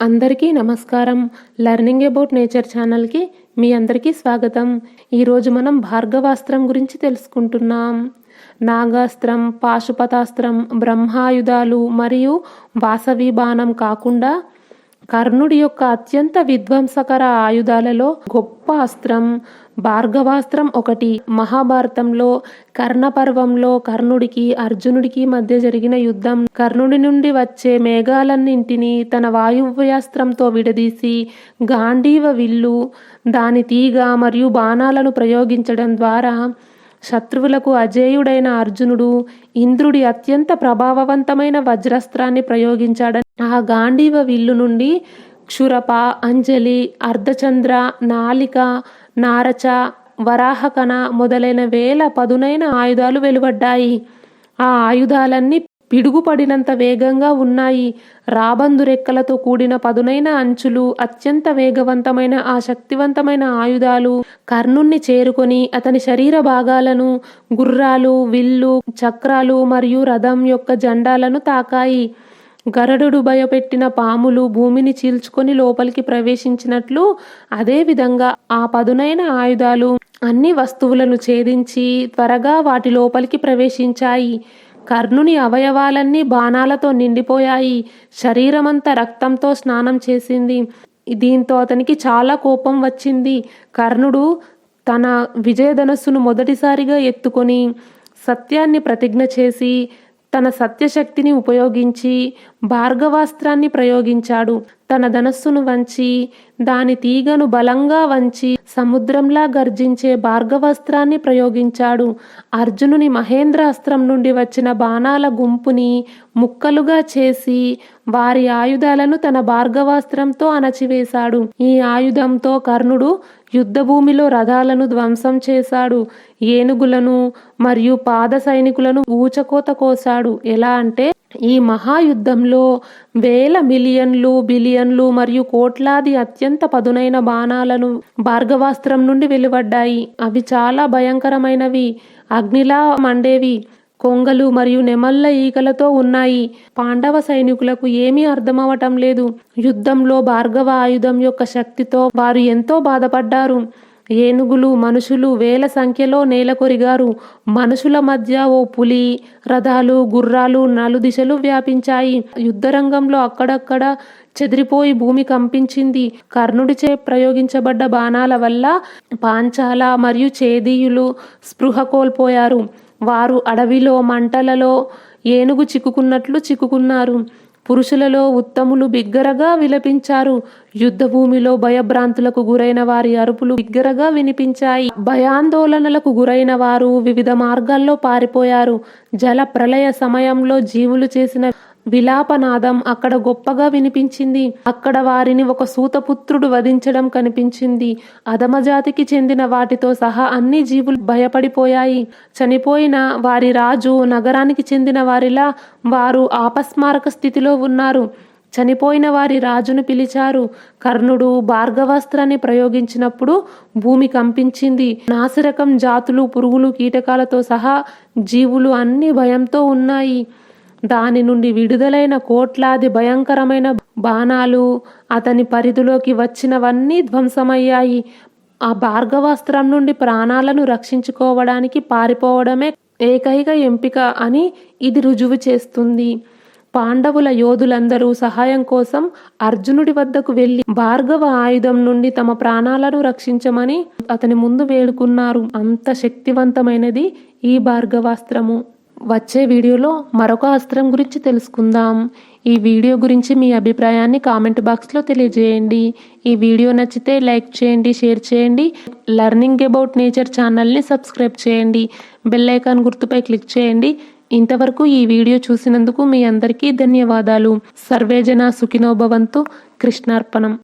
అందరికీ నమస్కారం. Learning about nature ఛానల్కి మీ అందరికీ స్వాగతం. ఈరోజు మనం భార్గవాస్త్రం గురించి తెలుసుకుంటున్నాం. నాగాస్త్రం పాశుపతాస్త్రం బ్రహ్మాయుధాలు మరియు వాసవి బాణం కాకుండా కర్ణుడి యొక్క అత్యంత విధ్వంసకర ఆయుధాలలో గొప్ప అస్త్రం భార్గవాస్త్రం ఒకటి. మహాభారతంలో కర్ణపర్వంలో కర్ణుడికి అర్జునుడికి మధ్య జరిగిన యుద్ధం. కర్ణుడి నుండి వచ్చే మేఘాలన్నింటినీ తన వాయువ్యాస్త్రంతో విడదీసి గాంధీవ విల్లు దాని తీగ మరియు బాణాలను ప్రయోగించడం ద్వారా శత్రువులకు అజేయుడైన అర్జునుడు ఇంద్రుడి అత్యంత ప్రభావవంతమైన వజ్రాస్త్రాన్ని ప్రయోగించాడని ఆ గాంధీవ విల్లు నుండి క్షురప అంజలి అర్ధచంద్ర నాలిక నారచ వరాహకణ మొదలైన వేల పదునైన ఆయుధాలు వెలువడ్డాయి. ఆ ఆయుధాలన్నీ పిడుగుపడినంత వేగంగా ఉన్నాయి. రాబందు రెక్కలతో కూడిన పదునైన అంచులు అత్యంత వేగవంతమైన ఆ శక్తివంతమైన ఆయుధాలు. కర్ణుణ్ణి చేరుకొని అతని శరీర భాగాలను గుర్రాలు విల్లు చక్రాలు మరియు రథం యొక్క జెండాలను తాకాయి. గరుడు భయపెట్టిన పాములు భూమిని చీల్చుకొని లోపలికి ప్రవేశించినట్లు అదేవిధంగా ఆ పదునైన ఆయుధాలు అన్ని వస్తువులను ఛేదించి త్వరగా వాటి లోపలికి ప్రవేశించాయి. కర్ణుని అవయవాలన్నీ బాణాలతో నిండిపోయాయి. శరీరమంతా రక్తంతో స్నానం చేసింది. దీంతో అతనికి చాలా కోపం వచ్చింది. కర్ణుడు తన విజయధనస్సును మొదటిసారిగా ఎత్తుకొని సత్యాన్ని ప్రతిజ్ఞ చేసి తన సత్యశక్తిని ఉపయోగించి భార్గవాస్త్రాన్ని ప్రయోగించాడు. తన ధనస్సును వంచి దాని తీగను బలంగా వంచి సముద్రంలా గర్జించే భార్గవాస్త్రాన్ని ప్రయోగించాడు. అర్జునుని మహేంద్ర అస్త్రం నుండి వచ్చిన బాణాల గుంపుని ముక్కలుగా చేసి వారి ఆయుధాలను తన భార్గవాస్త్రంతో అణచివేశాడు. ఈ ఆయుధంతో కర్ణుడు యుద్ధభూమిలో రథాలను ధ్వంసం చేశాడు. ఏనుగులను మరియు పాద సైనికులను ఊచకోత కోశాడు. ఎలా అంటే ఈ మహాయుద్ధంలో వేల మిలియన్లు బిలియన్లు మరియు కోట్లాది అత్యంత పదునైన బాణాలను భార్గవాస్త్రం నుండి వెలువడ్డాయి. అవి చాలా భయంకరమైనవి. అగ్నిలా మండేవి. కొంగలు మరియు నెమళ్ళ ఈకలతో ఉన్నాయి. పాండవ సైనికులకు ఏమీ అర్థమవటం లేదు. యుద్ధంలో భార్గవ ఆయుధం యొక్క శక్తితో వారు ఎంతో బాధపడ్డారు. ఏనుగులు మనుషులు వేల సంఖ్యలో నేలకొరిగారు మనుషుల మధ్య ఓ పులి రథాలు గుర్రాలు నలుదిశలు వ్యాపించాయి. యుద్ధరంగంలో అక్కడక్కడ చెదిరిపోయి భూమి కంపించింది. కర్ణుడిచే ప్రయోగించబడ్డ బాణాల వల్ల పాంచాల మరియు చేదీయులు స్పృహ కోల్పోయారు. వారు అడవిలో మంటలలో ఏనుగు చిక్కుకున్నట్లు చిక్కుకున్నారు. పురుషులలో ఉత్తములు బిగ్గరగా విలపించారు. యుద్ధభూమిలో భయభ్రాంతులకు గురైన వారి అరుపులు బిగ్గరగా వినిపించాయి. భయాందోళనలకు గురైన వారు వివిధ మార్గాల్లో పారిపోయారు. జల ప్రళయ సమయంలో జీవులు చేసిన విలాపనాదం అక్కడ గొప్పగా వినిపించింది. అక్కడ వారిని ఒక సూతపుత్రుడు వధించడం కనిపించింది. అధమజాతికి చెందిన వాటితో సహా అన్ని జీవులు భయపడిపోయాయి. చనిపోయిన వారి రాజు నగరానికి చెందిన వారిలా వారు ఆపస్మారక స్థితిలో ఉన్నారు. చనిపోయిన వారి రాజును పిలిచారు. కర్ణుడు భార్గవాస్త్రాన్ని ప్రయోగించినప్పుడు భూమి కంపించింది. నాసిరకం జాతులు పురుగులు కీటకాలతో సహా జీవులు అన్ని భయంతో ఉన్నాయి. దాని నుండి విడుదలైన కోట్లాది భయంకరమైన బాణాలు అతని పరిధిలోకి వచ్చినవన్నీ ధ్వంసమయ్యాయి. ఆ భార్గవాస్త్రం నుండి ప్రాణాలను రక్షించుకోవడానికి పారిపోవడమే ఏకైక ఎంపిక అని ఇది రుజువు చేస్తుంది. పాండవుల యోధులందరూ సహాయం కోసం అర్జునుడి వద్దకు వెళ్ళి భార్గవ ఆయుధం నుండి తమ ప్రాణాలను రక్షించమని అతని ముందు వేడుకున్నారు. అంత శక్తివంతమైనది ఈ భార్గవాస్త్రము. వచ్చే వీడియోలో మరొక అస్త్రం గురించి తెలుసుకుందాం. ఈ వీడియో గురించి మీ అభిప్రాయాన్ని కామెంట్ బాక్స్లో తెలియజేయండి. ఈ వీడియో నచ్చితే లైక్ చేయండి షేర్ చేయండి. లెర్నింగ్ అబౌట్ నేచర్ ఛానల్ని సబ్స్క్రైబ్ చేయండి. బెల్ ఐకాన్ గుర్తుపై క్లిక్ చేయండి. ఇంతవరకు ఈ వీడియో చూసినందుకు మీ అందరికీ ధన్యవాదాలు. సర్వేజన సుఖినోభవంతు కృష్ణార్పణం.